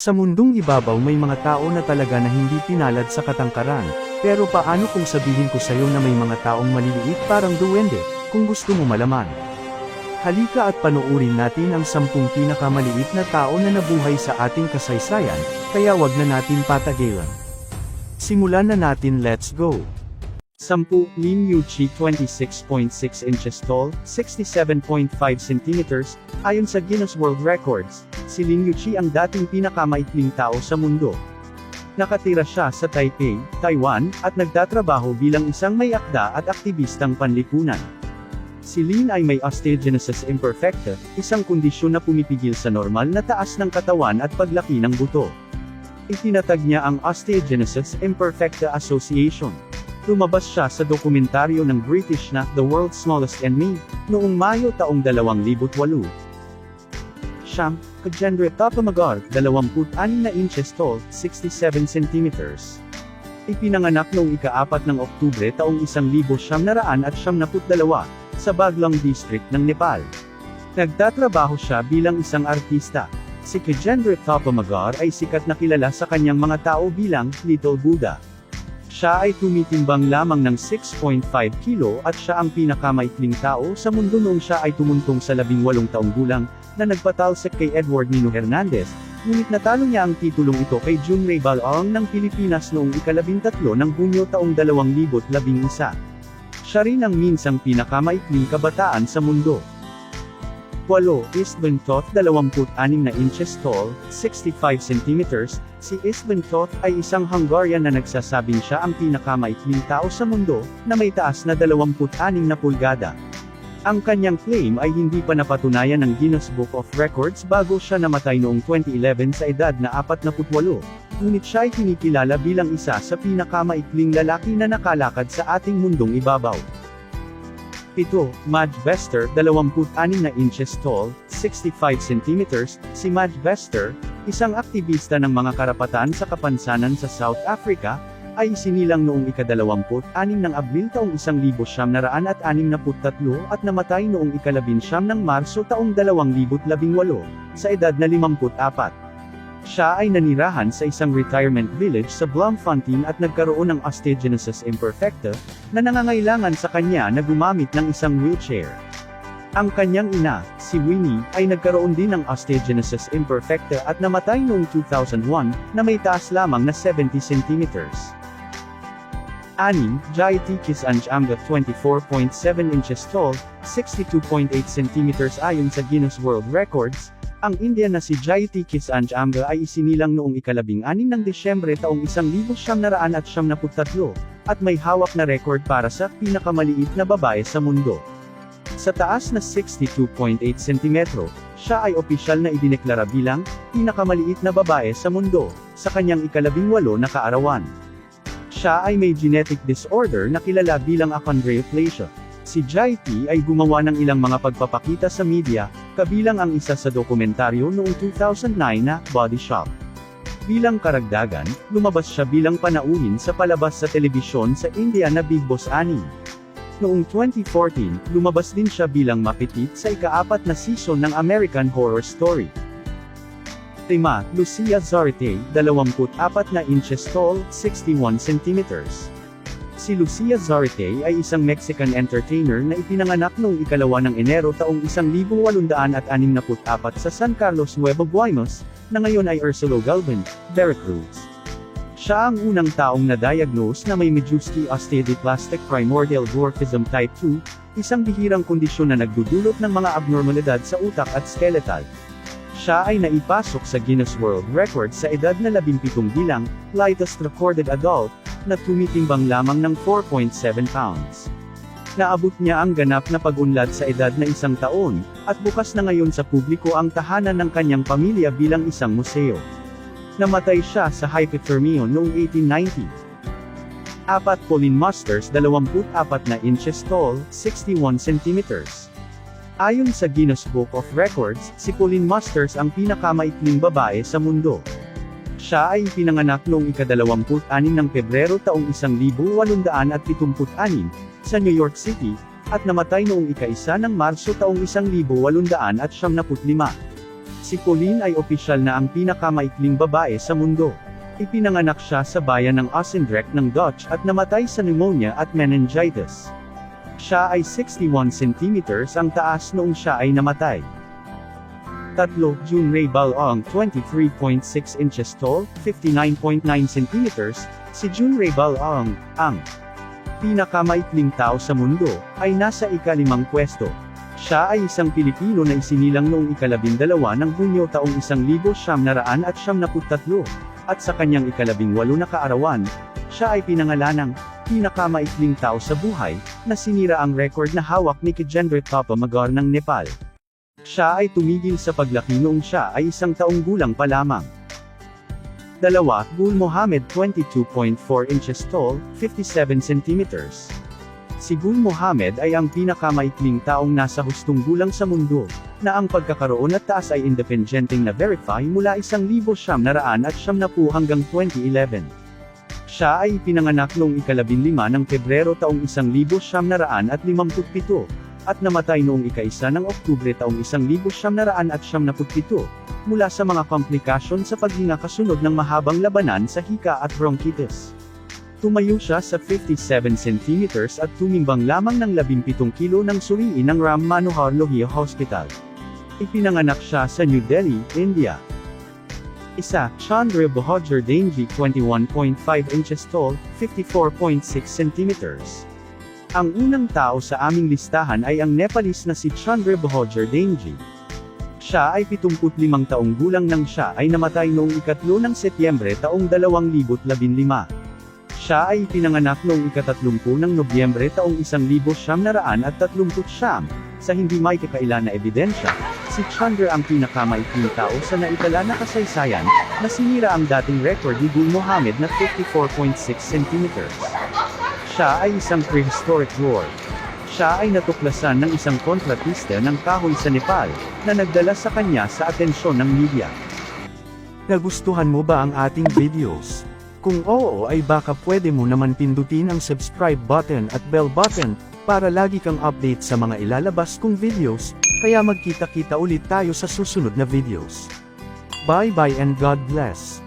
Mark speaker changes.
Speaker 1: Sa mundong ibabaw may mga tao na talaga na hindi pinalad sa katangkaran, pero paano kung sabihin ko sa'yo na may mga taong maliliit parang duwende, kung gusto mo malaman. Halika at panoorin natin ang sampung pinakamaliit na tao na nabuhay sa ating kasaysayan, kaya wag na natin patagilan. Simulan na natin let's go! 10. Lin Yuchi 26.6 inches tall, 67.5 centimeters, ayon sa Guinness World Records, si Lin Yuchi ang dating pinakamaikling tao sa mundo. Nakatira siya sa Taipei, Taiwan, at nagtatrabaho bilang isang may akda at aktivistang panlipunan. Si Lin ay may osteogenesis imperfecta, isang kondisyon na pumipigil sa normal na taas ng katawan at paglaki ng buto. Itinatag niya ang Osteogenesis Imperfecta Association. Lumabas siya sa dokumentaryo ng British na The World's Smallest and Me, noong Mayo taong 2008. Siyam, Kajendre Tapamagar, 26 na inches tall, 67 centimeters. Ipinanganak noong ika-4 ng Oktubre taong 1972 sa Baglong District ng Nepal. Nagtatrabaho siya bilang isang artista. Si Kajendre Tapamagar ay sikat na kilala sa kanyang mga tao bilang Little Buddha. Siya ay tumitimbang lamang ng 6.5 kilo at siya ang pinakamaikling tao sa mundo noong siya ay tumuntong sa 18 taong gulang, na nagpatalsik kay Edward Nino Hernandez, ngunit natalo niya ang titulong ito kay Jun Ray Balaong ng Pilipinas noong ikalabintatlo ng Hunyo taong 2011. Siya rin ang minsang pinakamaikling kabataan sa mundo. 8. Istvan Toth 26 na inches tall, 65 centimeters, si Istvan Toth ay isang Hungarian na nagsasabing siya ang pinakamaikling tao sa mundo, na may taas na 26 na pulgada. Ang kanyang claim ay hindi pa napatunayan ng Guinness Book of Records bago siya namatay noong 2011 sa edad na 48, ngunit siya ay kinikilala bilang isa sa pinakamaikling lalaki na nakalakad sa ating mundong ibabaw. 7. Madge Bester, 26 na inches tall, 65 centimeters, si Madge Bester, isang aktivista ng mga karapatan sa kapansanan sa South Africa, ay isinilang noong ika-26 ng Abril taong 1963 at namatay noong ikalabinsyam ng Marso taong 2018, sa edad na 54. Siya ay nanirahan sa isang retirement village sa Bloemfontein at nagkaroon ng osteogenesis imperfecta, na nangangailangan sa kanya na gumamit ng isang wheelchair. Ang kanyang ina, si Winnie, ay nagkaroon din ng osteogenesis imperfecta at namatay noong 2001, na may taas lamang na 70 centimeters. Anim, Jayati Kisanjanga 24.7 inches tall, 62.8 centimeters ayon sa Guinness World Records, ang Indian na si Jayati Kisanjanga ay isinilang noong ikalabing anim ng Desyembre taong 1973, at may hawak na record para sa pinakamaliit na babae sa mundo. Sa taas na 62.8 cm, siya ay opisyal na idineklara bilang pinakamaliit na babae sa mundo, sa kanyang ikalabing walo na kaarawan. Siya ay may genetic disorder na kilala bilang achondroplasia. Si Jaiti ay gumawa ng ilang mga pagpapakita sa media, kabilang ang isa sa dokumentaryo noong 2009 na Body Shop. Bilang karagdagan, lumabas siya bilang panauhin sa palabas sa telebisyon sa India na Big Boss 6. Noong 2014, lumabas din siya bilang mapitit sa ikaapat na season ng American Horror Story. 5. Lucia Zarate, 24 na inches tall, 61 centimeters. Si Lucia Zarate ay isang Mexican entertainer na ipinanganak noong ikalawa ng Enero taong 1864 sa San Carlos, Nuevo Guaymas, na ngayon ay Ursulo Galvin, Veracruz. Siya ang unang taong na-diagnose na may Majewski osteodysplastic primordial dwarfism type 2, isang bihirang kondisyon na nagdudulot ng mga abnormalidad sa utak at skeletal. Siya ay naipasok sa Guinness World Records sa edad na 17 bilang, lightest recorded adult, na tumitimbang lamang ng 4.7 pounds. Naabot niya ang ganap na pag-unlad sa edad na isang taon, at bukas na ngayon sa publiko ang tahanan ng kanyang pamilya bilang isang museo. Namatay siya sa hypothermia noong 1890. Apat Pauline Masters 24 na inches tall, 61 centimeters. Ayon sa Guinness Book of Records, si Pauline Masters ang pinakamaikling babae sa mundo. Siya ay pinanganak noong ika-26 ng Pebrero taong 1876 sa New York City, at namatay noong ika-1 ng Marso taong 1875. Si Pauline ay opisyal na ang pinakamaikling babae sa mundo. Ipinanganak siya sa bayan ng Osendrecht ng Dutch at namatay sa pneumonia at meningitis. Siya ay 61 centimeters ang taas noong siya ay namatay. Tatlo, June Ray Balong 23.6 inches tall, 59.9 centimeters, si June Ray Balong, ang pinakamaikling tao sa mundo, ay nasa ikalimang pwesto. Siya ay isang Pilipino na isinilang noong ikalabindalawa ng Hunyo taong 1973 at sa kanyang ikalabing walo na kaarawan, siya ay pinangalanang pinakamaikling tao sa buhay, na sinira ang record na hawak ni Kejendra Tapamagar ng Nepal. Siya ay tumigil sa paglaki noong siya ay isang taong gulang pa lamang. Dalawa, Gul Mohammed 22.4 inches tall, 57 centimeters. Si Gul Mohammed ay ang pinakamaikling taong nasa hustong gulang sa mundo, na ang pagkakaroon at taas ay independenteng na verify mula 1,900 at siyam na po hanggang 2011. Siya ay pinanganak noong ikalabinlima ng Pebrero taong 1957 at namatay noong ika-isa ng Oktubre taong 1977 mula sa mga komplikasyon sa paghinga kasunod ng mahabang labanan sa hika at bronchitis. Tumayo siya sa 57 centimeters at tumimbang lamang ng 17 kilo ng suriin ng Ram Manohar Lohia Hospital. Ipinanganak siya sa New Delhi, India. Isa, Chandra Bahadur Danji 21.5 inches tall, 54.6 centimeters. Ang unang tao sa aming listahan ay ang Nepalese na si Chandra Bahadur Danji. Siya ay 75 taong gulang nang siya ay namatay noong ikatlo ng Setyembre taong 2015. Siya ay pinanganak noong ikatatlumpu ng Nobyembre taong 1939 sa hindi may kakaila na ebidensya, si Chandra ang pinakamaikling tao sa naitala na kasaysayan, na sinira ang dating record ni Gul Mohammed na 54.6 centimeters. Siya ay isang prehistoric dwarf. Siya ay natuklasan ng isang kontratista ng kahoy sa Nepal, na nagdala sa kanya sa atensyon ng media. Nagustuhan mo ba ang ating videos? Kung oo ay baka pwede mo naman pindutin ang subscribe button at bell button, para lagi kang update sa mga ilalabas kong videos, kaya magkita-kita ulit tayo sa susunod na videos. Bye bye and God bless.